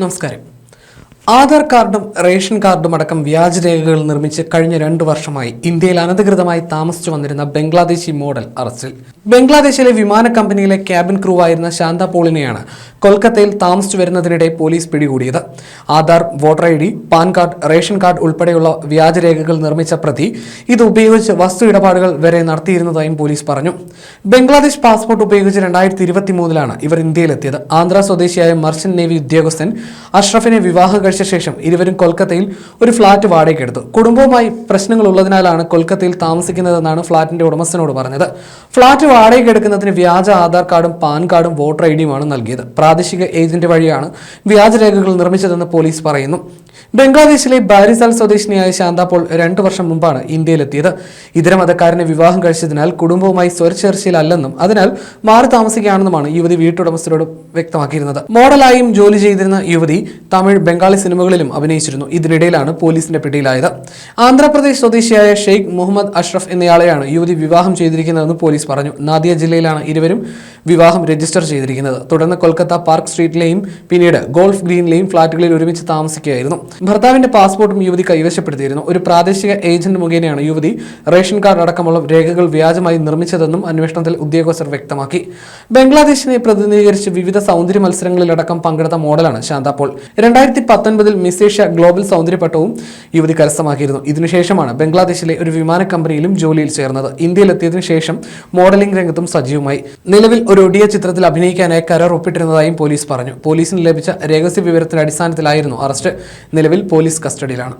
നമസ്കാരം. ആധാർ കാർഡും റേഷൻ കാർഡും അടക്കം വ്യാജരേഖകൾ നിർമ്മിച്ച് കഴിഞ്ഞ രണ്ടു വർഷമായി ഇന്ത്യയിൽ അനധികൃതമായി താമസിച്ചു വന്നിരുന്ന ബംഗ്ലാദേശി മോഡൽ അറസ്റ്റിൽ. ബംഗ്ലാദേശിലെ വിമാന കമ്പനിയിലെ ക്യാബിൻ ക്രൂ ആയിരുന്ന ശാന്ത പോളിനെയാണ് കൊൽക്കത്തയിൽ താമസിച്ചു വരുന്നതിനിടെ പോലീസ് പിടികൂടിയത്. Aadhaar voter I D PAN card ration card ഉൾപ്പെടെയുള്ള വ്യാജരേഖകൾ നിർമ്മിച്ച പ്രതി ഇത് ഉപയോഗിച്ച് വസ്തു ഇടപാടുകൾ വരെ നടത്തിയിരുന്നതായും പോലീസ് പറഞ്ഞു. ബംഗ്ലാദേശ് പാസ്പോർട്ട് ഉപയോഗിച്ച് രണ്ടായിരത്തി ഇരുപത്തി മൂന്നിലാണ് ഇവർ ഇന്ത്യയിലെത്തിയത്. ആന്ധ്ര സ്വദേശിയായ മർച്ചന്റ് നേവി ഉദ്യോഗസ്ഥൻ അഷ്റഫിനെ വിവാഹം കഴിച്ച ശേഷം ഇരുവരും കൊൽക്കത്തയിൽ ഒരു ഫ്ളാറ്റ് വാടകയ്ക്കെടുത്തു കുടുംബവുമായി പ്രശ്നങ്ങൾ ഉള്ളതിനാലാണ് കൊൽക്കത്തയിൽ താമസിക്കുന്നതെന്നാണ് ഫ്ളാറ്റിന്റെ ഉടമസ്ഥനോട് പറഞ്ഞത്. ഫ്ളാറ്റ് വാടകയ്ക്കെടുക്കുന്നതിന് വ്യാജ ആധാർ കാർഡും പാൻ കാർഡും വോട്ടർ ഐ ഡിയുമാണ് നൽകിയത്. പ്രാദേശിക ഏജന്റ് വഴിയാണ് വ്യാജരേഖകൾ നിർമ്മിച്ചതെന്ന് പോലീസ് പറയുന്നു. ബംഗ്ലാദേശിലെ ബാരിസാൽ സ്വദേശിനിയായ ശാന്ത പോൾ രണ്ടു വർഷം മുമ്പാണ് ഇന്ത്യയിലെത്തിയത്. ഇതര മതക്കാരനെ വിവാഹം കഴിച്ചതിനാൽ കുടുംബവുമായി സ്വരച്ചേർച്ചയിലല്ലെന്നും അതിനാൽ മാറി താമസിക്കുകയാണെന്നുമാണ് യുവതി വീട്ടുടമസ്ഥരോട് വ്യക്തമാക്കിയിരുന്നത്. മോഡലായും ജോലി ചെയ്തിരുന്ന യുവതി തമിഴ് ബംഗാളി സിനിമകളിലും അഭിനയിച്ചിരുന്നു. ഇതിനിടയിലാണ് പോലീസിന്റെ പിടിയിലായത്. ആന്ധ്രാപ്രദേശ് സ്വദേശിയായ ഷെയ്ഖ് മുഹമ്മദ് അഷ്റഫ് എന്നയാളെയാണ് യുവതി വിവാഹം ചെയ്തിരിക്കുന്നതെന്ന് പോലീസ് പറഞ്ഞു. നാദിയ ജില്ലയിലാണ് ഇരുവരും വിവാഹം രജിസ്റ്റർ ചെയ്തിരിക്കുന്നത്. തുടർന്ന് കൊൽക്കത്ത പാർക്ക് സ്ട്രീറ്റിലെയും പിന്നീട് ഗോൾഫ് ഗ്രീനിലെയും ഫ്ളാറ്റുകളിൽ ഒരുമിച്ച് താമസിക്കുകയായിരുന്നു. ഭർത്താവിന്റെ പാസ്പോർട്ടും യുവതി കൈവശപ്പെടുത്തിയിരുന്നു. ഒരു പ്രാദേശിക ഏജന്റ് മുഖേനയാണ് യുവതി റേഷൻ കാർഡ് അടക്കമുള്ള രേഖകൾ വ്യാജമായി നിർമ്മിച്ചതെന്നും അന്വേഷണത്തിൽ ഉദ്യോഗസ്ഥർ വ്യക്തമാക്കി. ബംഗ്ലാദേശിനെ പ്രതിനിധീകരിച്ച് വിവിധ സൗന്ദര്യ മത്സരങ്ങളിലടക്കം പങ്കെടുത്ത മോഡലാണ് ശാന്ത പോൾ രണ്ടായിരത്തി പത്തൊൻപതിൽ മിസ് ഏഷ്യ ഗ്ലോബൽ സൗന്ദര്യപട്ടവും യുവതി കരസ്ഥമാക്കിയിരുന്നു. ഇതിനുശേഷമാണ് ബംഗ്ലാദേശിലെ ഒരു വിമാന കമ്പനിയിലും ജോലിയിൽ ചേർന്നത്. ഇന്ത്യയിലെത്തിയതിനു ശേഷം മോഡലിംഗ് രംഗത്തും സജീവമായി. നിലവിൽ ഒരു ഒടിയ ചിത്രത്തിൽ അഭിനയിക്കാനായി കരാർ ഒപ്പിട്ടിരുന്നതായും പോലീസ് പറഞ്ഞു. പോലീസിന് ലഭിച്ച രഹസ്യ വിവരത്തിന്റെ അടിസ്ഥാനത്തിലായിരുന്നു അറസ്റ്റ്. നിലവിൽ പോലീസ് കസ്റ്റഡിയിലാണ്.